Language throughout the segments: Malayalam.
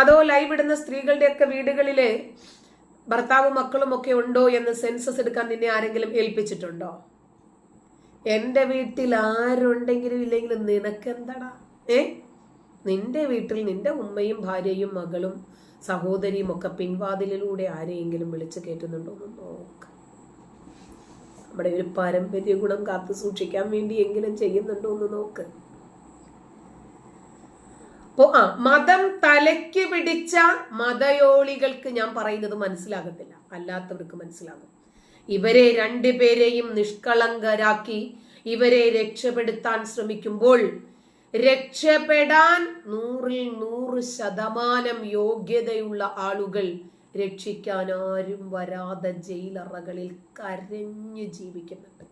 അതോ ലൈവ് ഇടുന്ന സ്ത്രീകളുടെയൊക്കെ വീടുകളിലെ ഭർത്താവും മക്കളും ഒക്കെ ഉണ്ടോ എന്ന് സെൻസസ് എടുക്കാൻ നിന്നെ ആരെങ്കിലും ഏൽപ്പിച്ചിട്ടുണ്ടോ? എന്റെ വീട്ടിൽ ആരുണ്ടെങ്കിലും ഇല്ലെങ്കിലും നിനക്കെന്താടാ? ഏ? നിന്റെ വീട്ടിൽ നിന്റെ ഉമ്മയും ഭാര്യയും മകളും സഹോദരിയും ഒക്കെ പിൻവാതിലിലൂടെ ആരെയെങ്കിലും വിളിച്ചു കയറ്റുന്നുണ്ടോ എന്ന് നോക്ക. നമ്മുടെ ഒരു പാരമ്പര്യ ഗുണം കാത്തു സൂക്ഷിക്കാൻ വേണ്ടി എങ്കിലും ചെയ്യുന്നുണ്ടോ എന്ന് നോക്ക്. അപ്പോ ആ മതം തലയ്ക്ക് പിടിച്ച മതയോളികൾക്ക് ഞാൻ പറയുന്നത് മനസ്സിലാകത്തില്ല. അല്ലാത്തവർക്ക് മനസ്സിലാകും. ഇവരെ രണ്ടുപേരെയും നിഷ്കളങ്കരാക്കി ഇവരെ രക്ഷപ്പെടുത്താൻ ശ്രമിക്കുമ്പോൾ രക്ഷപ്പെടാൻ നൂറിൽ നൂറ് ശതമാനം യോഗ്യതയുള്ള ആളുകൾ രക്ഷിക്കാൻ ആരും വരാതെ ജയിലറകളിൽ കരഞ്ഞു ജീവിക്കുന്നുണ്ട്.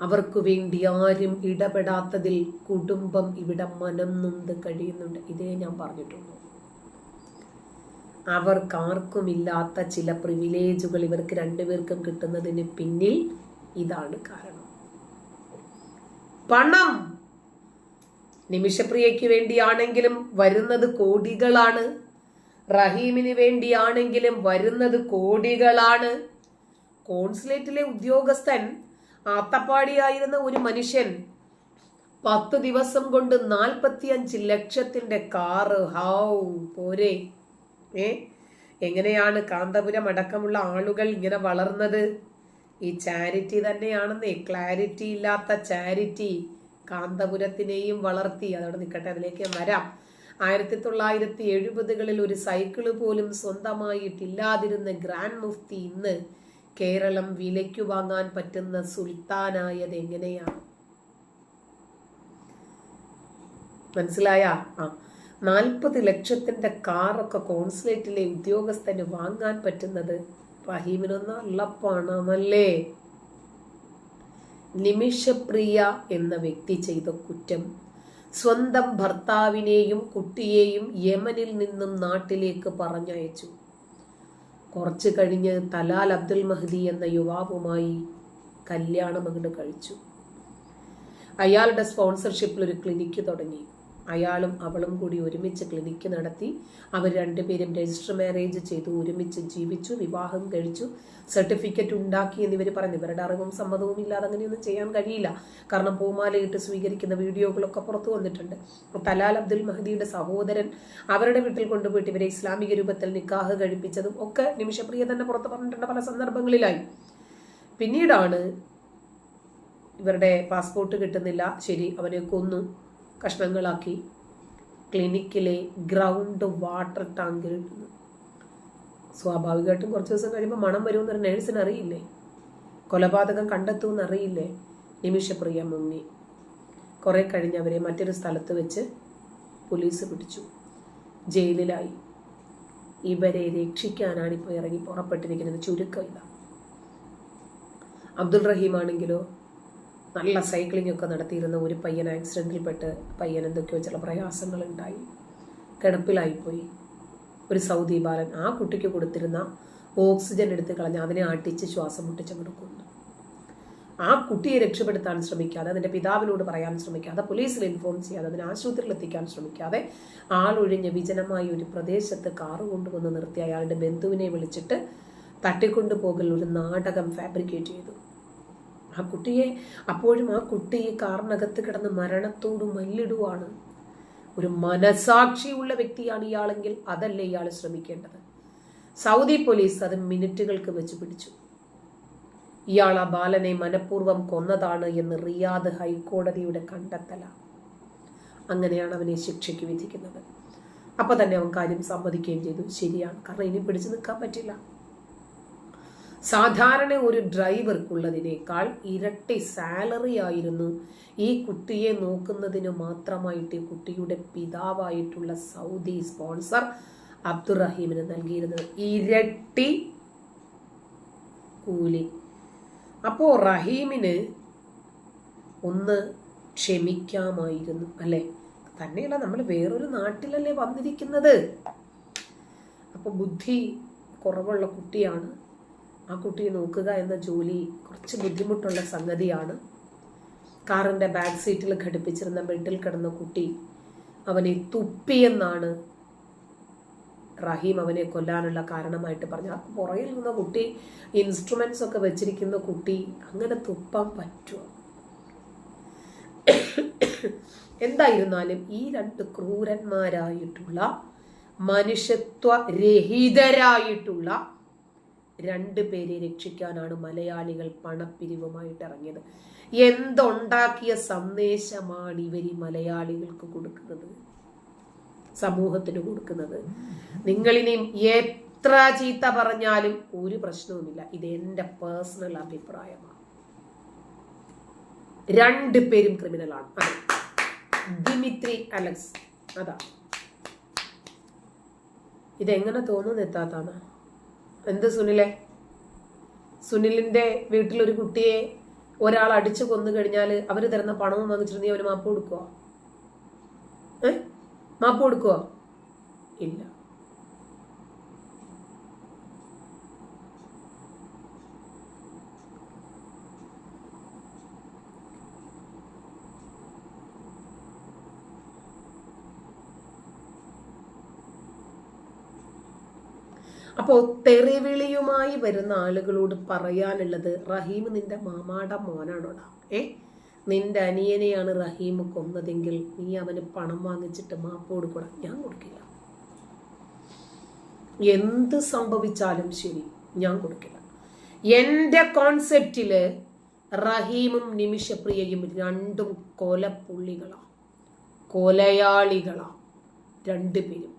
അവർക്ക് വേണ്ടി ആരും ഇടപെടാത്തതിൽ കുടുംബം ഇവിടെ മനം നൊന്ത് കഴിയുന്നുണ്ട്. ഇതേ ഞാൻ പറഞ്ഞിട്ടുള്ളൂ. അവർക്കാർക്കുമില്ലാത്ത ചില പ്രിവിലേജുകൾ ഇവർക്ക് രണ്ടുപേർക്കും കിട്ടുന്നതിന് പിന്നിൽ ഇതാണ് കാരണം. പണം നിമിഷപ്രിയയ്ക്ക് വേണ്ടിയാണെങ്കിലും വരുന്നത് കോടികളാണ്. റഹീമിന് വേണ്ടിയാണെങ്കിലും വരുന്നത് കോടികളാണ്. കോൺസുലേറ്റിലെ ഉദ്യോഗസ്ഥൻ ആത്തപ്പാടിയായിരുന്ന ഒരു മനുഷ്യൻ പത്ത് ദിവസം കൊണ്ട് നാൽപ്പത്തിയഞ്ച് ലക്ഷത്തിന്റെ കാറ് ഹൗ പോരെ. ഏ? എങ്ങനെയാണ് കാന്തപുരം അടക്കമുള്ള ആളുകൾ ഇങ്ങനെ വളർന്നത്? ഈ ചാരിറ്റി തന്നെയാണെന്നേ. ക്ലാരിറ്റി ഇല്ലാത്ത ചാരിറ്റി കാന്തപുരത്തിനെയും വളർത്തി. അതോടെ നിൽക്കട്ടെ അതിലേക്ക് വരാം. ആയിരത്തി തൊള്ളായിരത്തി എഴുപതുകളിൽ ഒരു സൈക്കിൾ പോലും സ്വന്തമായിട്ടില്ലാതിരുന്ന ഗ്രാൻഡ് മുഫ്തി ഇന്ന് കേരളം വിലയ്ക്കു വാങ്ങാൻ പറ്റുന്ന സുൽത്താനായത് എങ്ങനെയാണ് മനസ്സിലായ? ആ. നാൽപ്പത് ലക്ഷത്തിന്റെ കാറൊക്കെ കോൺസുലേറ്റിലെ ഉദ്യോഗസ്ഥന് വാങ്ങാൻ പറ്റുന്നത് റഹീമിനൊന്നും അല്ല പണമല്ലേ നിമിഷപ്രിയ എന്ന വ്യക്തി ചെയ്ത കുറ്റം. സ്വന്തം ഭർത്താവിനെയും കുട്ടിയെയും യമനിൽ നിന്നും നാട്ടിലേക്ക് പറഞ്ഞയച്ചു. കുറച്ച് കഴിഞ്ഞ് തലാൽ അബ്ദുൽ മഹ്ദി എന്ന യുവാവുമായി കല്യാണം അങ്ങോട്ട് കഴിച്ചു. അയാളുടെ സ്പോൺസർഷിപ്പിൽ ഒരു ക്ലിനിക്ക് തുടങ്ങി. അയാളും അവളും കൂടി ഒരുമിച്ച് ക്ലിനിക്ക് നടത്തി. അവർ രണ്ടുപേരും രജിസ്റ്റർ മാരേജ് ചെയ്തു ഒരുമിച്ച് ജീവിച്ചു വിവാഹം കഴിച്ചു. സർട്ടിഫിക്കറ്റ് ഉണ്ടാക്കി എന്നിവർ പറഞ്ഞു. ഇവരുടെ അറിവും സമ്മതവും ഇല്ലാതെ അങ്ങനെയൊന്നും ചെയ്യാൻ കഴിയില്ല. കാരണം പൂമാലയിട്ട് സ്വീകരിക്കുന്ന വീഡിയോകളൊക്കെ പുറത്തു വന്നിട്ടുണ്ട്. തലാൽ അബ്ദുൽ മഹദിയുടെ സഹോദരൻ അവരുടെ വീട്ടിൽ കൊണ്ടുപോയിട്ട് ഇവരെ ഇസ്ലാമിക രൂപത്തിൽ നിക്കാഹ് കഴിപ്പിച്ചതും ഒക്കെ നിമിഷപ്രിയ തന്നെ പുറത്ത് പറഞ്ഞിട്ടുണ്ട് പല സന്ദർഭങ്ങളിലായി. പിന്നീടാണ് ഇവരുടെ പാസ്പോർട്ട് കിട്ടുന്നില്ല. ശരി അവനെ കൊന്നു. കഷ്ണങ്ങളാക്കി ക്ലിനിക്കിലെ ഗ്രൗണ്ട് വാട്ടർ ടാങ്കിൽ ഇടുന്നു. സ്വാഭാവികമായിട്ടും കുറച്ച് ദിവസം കഴിയുമ്പോൾ മണം വരുമെന്ന് ഒരു നേഴ്സിന് അറിയില്ലേ? കൊലപാതകം കണ്ടെത്തുമെന്ന് അറിയില്ലേ? നിമിഷപ്രിയ മുങ്ങി. കുറെ കഴിഞ്ഞ് അവരെ മറ്റൊരു സ്ഥലത്ത് വെച്ച് പോലീസ് പിടിച്ചു. ജയിലിലായി. ഇവരെ രക്ഷിക്കാനാണ് ഇപ്പോൾ ഇറങ്ങി പുറപ്പെട്ടിരിക്കുന്നത്. ചുരുക്കം ഇതാ. അബ്ദുൾ റഹീം ആണെങ്കിലോ നല്ല സൈക്ലിംഗ് ഒക്കെ നടത്തിയിരുന്ന ഒരു പയ്യൻ ആക്സിഡന്റിൽപ്പെട്ട് പയ്യൻ എന്തൊക്കെയോ ചില പ്രയാസങ്ങളുണ്ടായി. കിടപ്പിലായിപ്പോയി. ഒരു സൗദി ബാലൻ ആ കുട്ടിക്ക് കൊടുത്തിരുന്ന ഓക്സിജൻ എടുത്ത് കളഞ്ഞ് അതിനെ ആട്ടിച്ച് ശ്വാസം മുട്ടിച്ച് കൊടുക്കുന്നു ആ കുട്ടിയെ രക്ഷപ്പെടുത്താൻ ശ്രമിക്കാതെ അതിന്റെ പിതാവിനോട് പറയാൻ ശ്രമിക്കാതെ പോലീസിൽ ഇൻഫോം ചെയ്യാതെ അതിനെ ആശുപത്രിയിൽ എത്തിക്കാൻ ശ്രമിക്കാതെ ആളൊഴിഞ്ഞ് വിജനമായ ഒരു പ്രദേശത്ത് കാറ് കൊണ്ടുവന്ന് നിർത്തി അയാളുടെ ബന്ധുവിനെ വിളിച്ചിട്ട് തട്ടിക്കൊണ്ടുപോകൽ ഒരു നാടകം ഫാബ്രിക്കേറ്റ് ചെയ്തു. ആ കുട്ടിയെ അപ്പോഴും ആ കുട്ടി കാറിനകത്ത് കിടന്ന് മരണത്തോട് മല്ലിടുവാണ്. ഒരു മനസാക്ഷിയുള്ള വ്യക്തിയാണ് ഇയാളെങ്കിൽ അതല്ലേ ഇയാൾ ശ്രമിക്കേണ്ടത്? സൗദി പോലീസ് അത് മിനിറ്റുകൾക്ക് വെച്ച് പിടിച്ചു. ഇയാൾ ആ ബാലനെ മനഃപൂർവം കൊന്നതാണ് എന്ന് റിയാദ് ഹൈക്കോടതിയുടെ കണ്ടെത്തല. അങ്ങനെയാണ് അവനെ ശിക്ഷയ്ക്ക് വിധിക്കുന്നത്. അപ്പോൾ തന്നെ അവൻ കാര്യം സമ്മതിക്കുകയും ചെയ്തു. ശരിയാണ്. കാരണം ഇനി പിടിച്ചു നിൽക്കാൻ പറ്റില്ല. സാധാരണ ഒരു ഡ്രൈവർക്കുള്ളതിനേക്കാൾ ഇരട്ടി സാലറി ആയിരുന്നു. ഈ കുട്ടിയെ നോക്കുന്നതിന് മാത്രമായിട്ട് കുട്ടിയുടെ പിതാവായിട്ടുള്ള സൗദി സ്പോൺസർ അബ്ദുറഹീമിന് നൽകിയിരുന്നത് ഇരട്ടി കൂലി. അപ്പോൾ റഹീമിന് ഒന്ന് ക്ഷമിക്കാമായിരുന്നു അല്ലെ? തന്നെയല്ല നമ്മൾ വേറൊരു നാട്ടിലല്ലേ വന്നിരിക്കുന്നത്? അപ്പോൾ ബുദ്ധി കുറവുള്ള കുട്ടിയാണ് ആ കുട്ടിയെ നോക്കുക എന്ന ജോലി കുറച്ച് ബുദ്ധിമുട്ടുള്ള സംഗതിയാണ്. കാറിന്റെ ബാക്ക് സീറ്റിൽ ഘടിപ്പിച്ചിരുന്ന ബെഡിൽ കിടന്ന കുട്ടി അവനെ തുപ്പിയെന്നാണ് റഹീം അവനെ കൊല്ലാനുള്ള കാരണമായിട്ട് പറഞ്ഞു ആ പുറകിൽ നിന്ന കുട്ടി ഇൻസ്ട്രുമെന്റ്സ് ഒക്കെ വെച്ചിരിക്കുന്ന കുട്ടി അങ്ങനെ തുപ്പാൻ പറ്റുമോ? എന്തായിരുന്നാലും ഈ രണ്ട് ക്രൂരന്മാരായിട്ടുള്ള മനുഷ്യത്വ രഹിതരായിട്ടുള്ള രണ്ട് പേരെ രക്ഷിക്കാനാണ് മലയാളികൾ പണപ്പിരിവുമായിട്ട് ഇറങ്ങിയത് എന്തുണ്ടാക്കിയ സന്ദേശമാണ് ഇവർ ഈ മലയാളികൾക്ക് കൊടുക്കുന്നത്? സമൂഹത്തിന് കൊടുക്കുന്നത്. നിങ്ങളിനിയും എത്ര ചീത്ത പറഞ്ഞാലും ഒരു പ്രശ്നവുമില്ല. ഇത് എന്റെ പേഴ്സണൽ അഭിപ്രായമാണ്. രണ്ട് പേരും ക്രിമിനലാണ്. Dimitri Alex. അതാ. ഇതെങ്ങനെ തോന്നുന്നു എത്താത്താണ് എന്ത് സുനിലെ? സുനിലിന്റെ വീട്ടിലൊരു കുട്ടിയെ ഒരാൾ അടിച്ചു കൊന്നു കഴിഞ്ഞാൽ അവർ തരുന്ന പണവും വാങ്ങിച്ചിട്ട് നീ മാപ്പ് കൊടുക്കുവോ? ഏ? മാപ്പ് കൊടുക്കുവോ? ഇല്ല. അപ്പോൾ തെറിവിളിയുമായി വരുന്ന ആളുകളോട് പറയാനുള്ളത് റഹീം നിന്റെ മാമാടെ മോനാണോടാ. ഏ? നിന്റെ അനിയനെയാണ് റഹീം കൊന്നതെങ്കിൽ നീ അവന് പണം വാങ്ങിച്ചിട്ട് മാപ്പ് കൊടുക്കൂടാ ഞാൻ കൊടുക്കില്ല. എന്ത് സംഭവിച്ചാലും ശരി ഞാൻ കൊടുക്കില്ല. എന്റെ കോൺസെപ്റ്റിൽ റഹീമും നിമിഷപ്രിയയും രണ്ടും കൊലപ്പുള്ളികളാണ് കൊലയാളികളാണ് രണ്ടുപേരും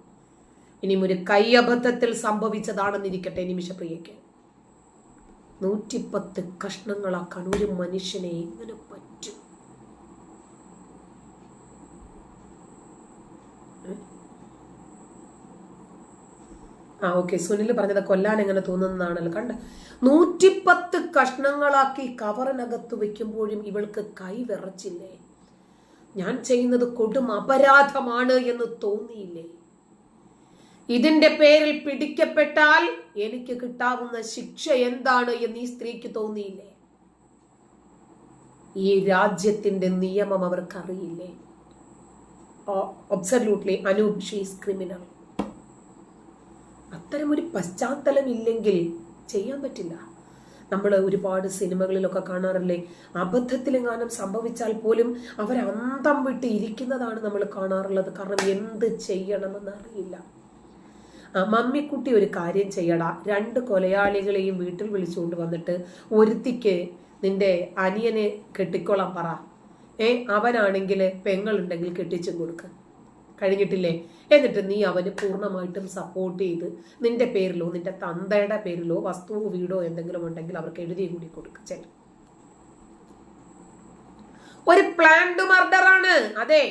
ഇനിയും ഒരു കൈയബദ്ധത്തിൽ സംഭവിച്ചതാണെന്നിരിക്കട്ടെ നിമിഷപ്രിയയ്ക്ക്. നൂറ്റിപ്പത്ത് കഷ്ണങ്ങളാക്കാൻ ഒരു മനുഷ്യനെ എങ്ങനെ പറ്റും. ആ ഓക്കെ സുനിൽ പറഞ്ഞത് കൊല്ലാൻ എങ്ങനെ തോന്നുന്നതാണല്ലോ. കണ്ട? നൂറ്റിപ്പത്ത് കഷ്ണങ്ങളാക്കി കവറിനകത്ത് വെക്കുമ്പോഴും ഇവൾക്ക് കൈ വിറച്ചില്ലേ? ഞാൻ ചെയ്യുന്നത് കൊടും അപരാധമാണ് എന്ന് തോന്നിയില്ലേ? ഇതിന്റെ പേരിൽ പിടിക്കപ്പെട്ടാൽ എനിക്ക് കിട്ടാവുന്ന ശിക്ഷ എന്താണ് എന്ന് ഈ സ്ത്രീക്ക് തോന്നിയില്ലേ? ഈ രാജ്യത്തിന്റെ നിയമം അവർക്കറിയില്ലേ? ഒബ്സല്യൂട്ട്ലി അനൂപ് ഷീസ് ക്രിമിനൽ അത്തരമൊരു പശ്ചാത്തലം ഇല്ലെങ്കിൽ ചെയ്യാൻ പറ്റില്ല. നമ്മൾ ഒരുപാട് സിനിമകളിലൊക്കെ കാണാറില്ലേ? അബദ്ധത്തിലെങ്ങാനും സംഭവിച്ചാൽ പോലും അവർ അന്തം വിട്ട് ഇരിക്കുന്നതാണ് നമ്മൾ കാണാറുള്ളത്. കാരണം എന്ത് ചെയ്യണമെന്ന് അറിയില്ല. മമ്മിക്കുട്ടി ഒരു കാര്യം ചെയ്യടാ. രണ്ട് കൊലയാളികളെയും വീട്ടിൽ വിളിച്ചുകൊണ്ട് വന്നിട്ട് ഒരുത്തിക്ക് നിന്റെ അനിയനെ കെട്ടിക്കോളാൻ പറ. ഏ അവനാണെങ്കിൽ പെങ്ങളുണ്ടെങ്കിൽ കെട്ടിച്ചും കൊടുക്ക. കഴിഞ്ഞിട്ടില്ലേ? എന്നിട്ട് നീ അവന് പൂർണമായിട്ടും സപ്പോർട്ട് ചെയ്ത് നിന്റെ പേരിലോ നിന്റെ തന്തയുടെ പേരിലോ വസ്തുവോ വീടോ എന്തെങ്കിലും ഉണ്ടെങ്കിൽ അവർക്ക് എഴുതി കൂടി കൊടുക്കുക ചെല്ലു ഒരു പ്ലാൻഡ് മർഡർ ആണ്. അതെ.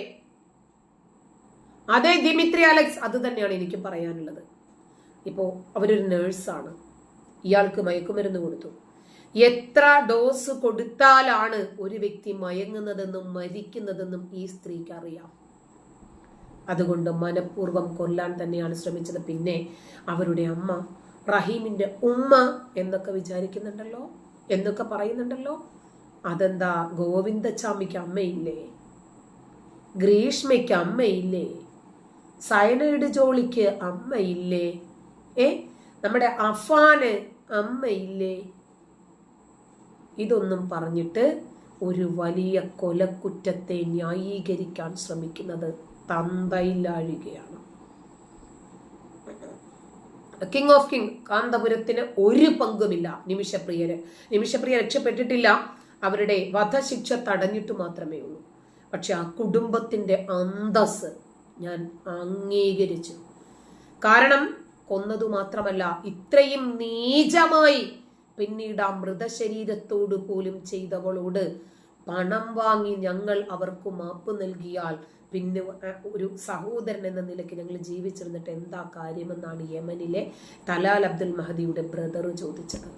അതെ ദിമിത്രി അലക്സ്. അത് തന്നെയാണ് എനിക്ക് പറയാനുള്ളത്. ഇപ്പോൾ അവരൊരു നേഴ്സാണ്. ഇയാൾക്ക് മയക്കുമരുന്ന് കൊടുത്തു. എത്ര ഡോസ് കൊടുത്താലാണ് ഒരു വ്യക്തി മയങ്ങുന്നതെന്നും മരിക്കുന്നതെന്നും ഈ സ്ത്രീക്ക് അറിയാം അതുകൊണ്ട് മനഃപൂർവം കൊല്ലാൻ തന്നെയാണ് ശ്രമിച്ചത്. പിന്നെ അവരുടെ അമ്മ റഹീമിന്റെ ഉമ്മ എന്നൊക്കെ വിചാരിക്കുന്നുണ്ടല്ലോ? എന്നൊക്കെ പറയുന്നുണ്ടല്ലോ? അതെന്താ ഗോവിന്ദച്ചാമിക്ക് അമ്മയില്ലേ? ഗ്രീഷ്മയ്ക്ക് അമ്മയില്ലേ? സയനൈഡ് ജോളിക്ക് അമ്മയില്ലേ? ഏ? നമ്മുടെ അഫാന് അമ്മയില്ലേ? ഇതൊന്നും പറഞ്ഞിട്ട് ഒരു വലിയ കൊലക്കുറ്റത്തെ ന്യായീകരിക്കാൻ ശ്രമിക്കുന്നത് തന്തയില്ലാഴുകയാണ് കിങ് ഓഫ് കിങ് കാന്തപുരത്തിന് ഒരു പങ്കുമില്ല. നിമിഷപ്രിയര് നിമിഷപ്രിയ രക്ഷപ്പെട്ടിട്ടില്ല. അവരുടെ വധശിക്ഷ തടഞ്ഞിട്ട് മാത്രമേ ഉള്ളൂ. പക്ഷെ ആ കുടുംബത്തിന്റെ അന്തസ് ഞാൻ അംഗീകരിച്ചു. കാരണം കൊന്നതു മാത്രമല്ല ഇത്രയും നീചമായി പിന്നീട് ആ മൃതശരീരത്തോട് പോലും ചെയ്തവളോട് പണം വാങ്ങി ഞങ്ങൾ അവർക്ക് മാപ്പ് നൽകിയാൽ പിന്നെ ഒരു സഹോദരൻ എന്ന നിലയ്ക്ക് ഞങ്ങൾ ജീവിച്ചിരുന്നിട്ട് എന്താ കാര്യമെന്നാണ് യമനിലെ തലാൽ അബ്ദുൽ മഹദിയുടെ ബ്രദർ ചോദിച്ചത്.